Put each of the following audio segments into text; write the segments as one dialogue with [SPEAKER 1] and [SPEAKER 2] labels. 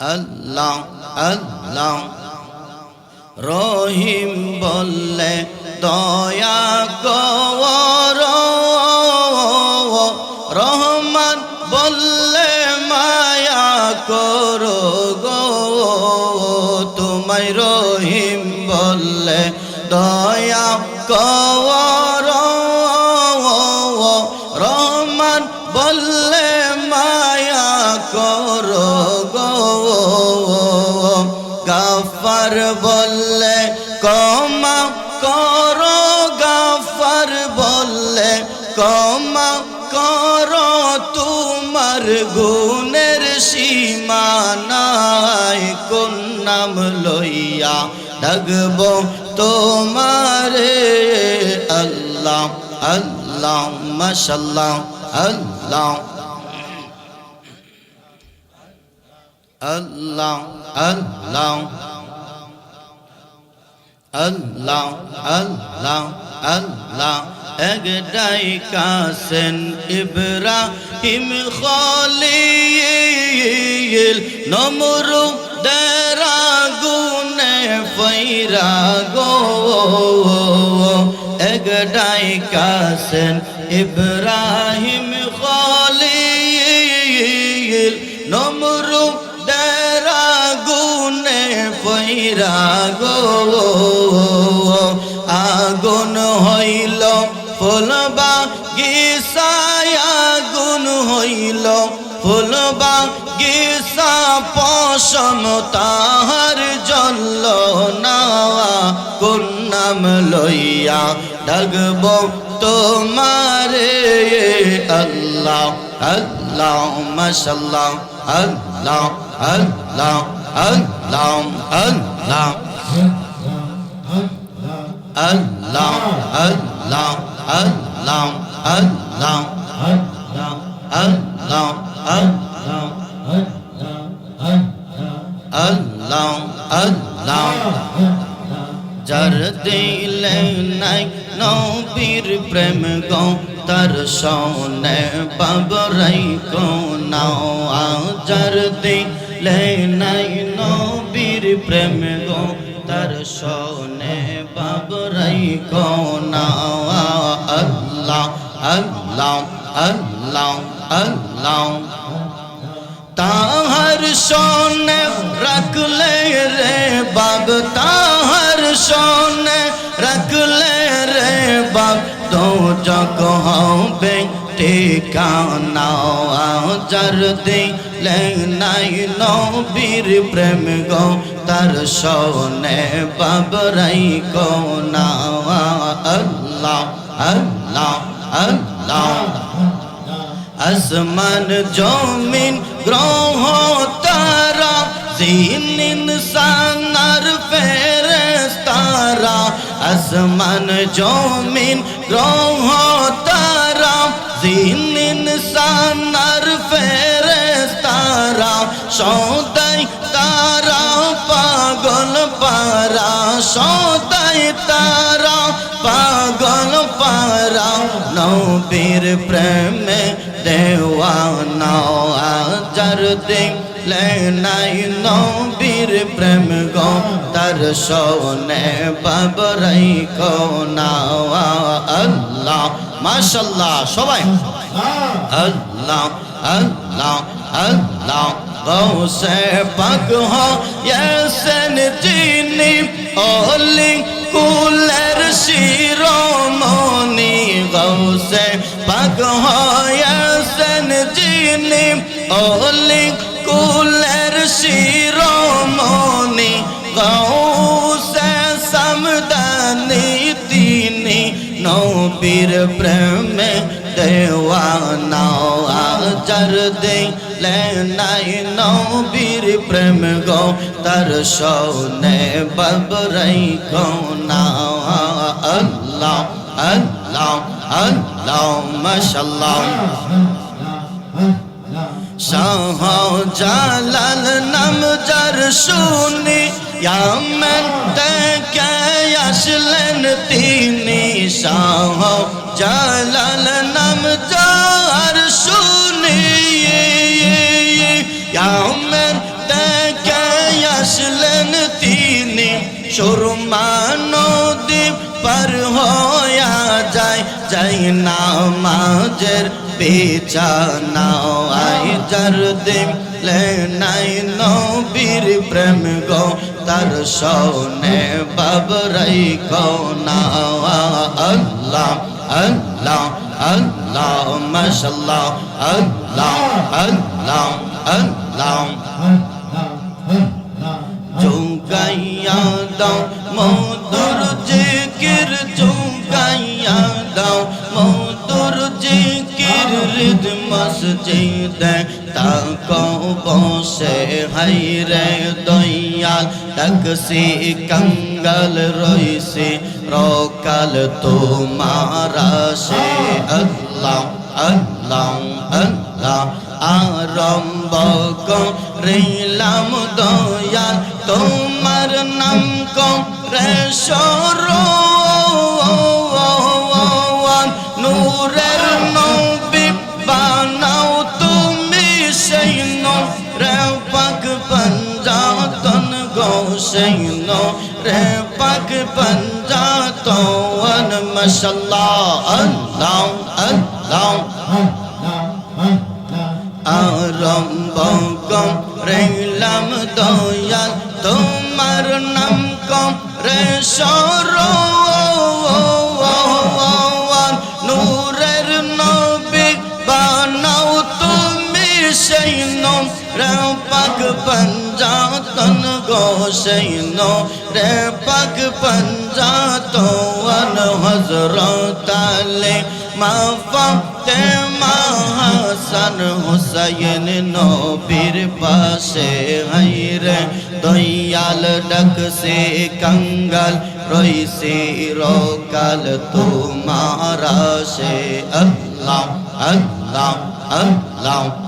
[SPEAKER 1] আল্লাহ আল্লাহ। রহিম বললে, দয়া কর রহমান বললে, মায়া করো তোমায় রহিম বললে, দয়া কর গাফার বললে কমা করো গাফার বললে কমা করো তোমার গুণের সীমানায় কোন নাম লইয়া ডাকব তোমারে। আল্লাহ আল্লাহ মাশাল্লাহ আল্লাহ। আল্লাহ আল্লাহ। আল্লাহ আল্লাহ আল্লাহ একটাই কাসেন ইব্রাহিম খলিল নমরু দেরা গুনে ফৈরা গো একটাই কাসেন ইব্রাহিম খলিল নমরু দেরা গুনে ফৈরা গো। ফুলবা গিসা পশম, তাহার জল না কোন নাম লইয়া ডাকব তোমারে? আল্লাহ আল্লাহ, মাশাল্লাহ, আল্লাহ আল্লাহ আল্লাহ আল্লাহ। আল্লাহ আল্লাহ আল্লাহ আল্লাহ আল্লাহ আল্লাহ। আল্লাহ আল্লাহ যার দিলে নাই নবীর প্রেম গো তার সনে বাবরাই কো নাও যার দিলে নাই নবীর প্রেম গো তার সনে বাবরাই কো নাও আল্লাহ আল্লাহ আল্লাহ আল্লাহ সোনে রাখলে রে বাব তাহার সোনে রাখলে রে বাব তো জগ হবে ঠিকানা যার দিলে নাই নবীর প্রেম গো তার সোনে বাবরাই কো না আল্লাহ আল্লাহ আল্লাহ আসমান জমিন গ্রহ তারা জিন ইনসানার ফেরেশতারা আসমান জমিন গ্রহ তারা জিন ইনসানার ফেরেশতারা সদাই তারা পাগল পারা সদাই তারা পাগল পারা নবীর প্রেমে দেওয়ানা আজার দেখলে নাই নবীর প্রেম গো তার সোনে বাবরাই কো না আল্লাহ মাশাল্লাহ সবাই আল্লাহ আল্লাহ আল্লাহ গৌসে পাক হো ইয়াসেন জিনি ওলি কুলের শিরোমণি গৌসে পাক হো ইয়াসেন জিনি ওলি কুলের শিরোমণি গৌসে সমদানি, তিনি নবীর প্রেমে দেওয়ানা আজার দিলে নাই নবীর প্রেম গো, তার সনে বাবরাই গো, না আল্লাহ আল্লাহ আল্লাহ মাশাল্লাহ শাহ জালাল নাম যার শুনি, ইয়ামেন থেকে আসলেন তিনি। শাহ জালাল নাম যার শুনি, ইয়ামেন থেকে আসলেন তিনি। সুরমা নদী পার হয়া যায়, যাই না মাঝের পেছানাও আই যার দিন লে নাই নবীর প্রেম গো, তার সনে বাবরাই গো না আল্লাহ আল্লাহ আল্লাহ, মাশাল্লাহ, আল্লাহ আল্লাহ আল্লাহ। চুঙ্গাইয়া দাও, মধুর জিকির চুঙ্গাইয়া দাও, মধুর হৃদ মসজিদ তাকো বসে হাই রে দয়াল তকসি কঙ্গল রইসি, রকাল তোমারা সে, আল্লাহ আল্লাহ আল্লাহ, আরম্ভ করিলাম দয়াল, তোমার নাম করে সরো سین رے پگ پنجا تن گو سین رے پگ پنجا تو ان مشلا اللہ اللہ آرمب کم ریلم دویا تمہر نم کم رے شورو سینوں رے پگ پنجا تن گو سینوں رے پگ پنجا تو ان حضرت علی মাফাতে মাহাসান হুসাইন নবীর পাশে হাইরে দয়াল ডাকছে কঙ্গাল রইছে রকাল তোমারা সে আল্লাহ আল্লাহ আল্লাহ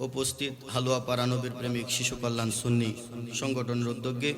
[SPEAKER 1] উপস্থিত হালুয়া পাড়া নবীর প্রেমিক শিশু কল্যাণ সুন্নি সংগঠনের উদ্যোগে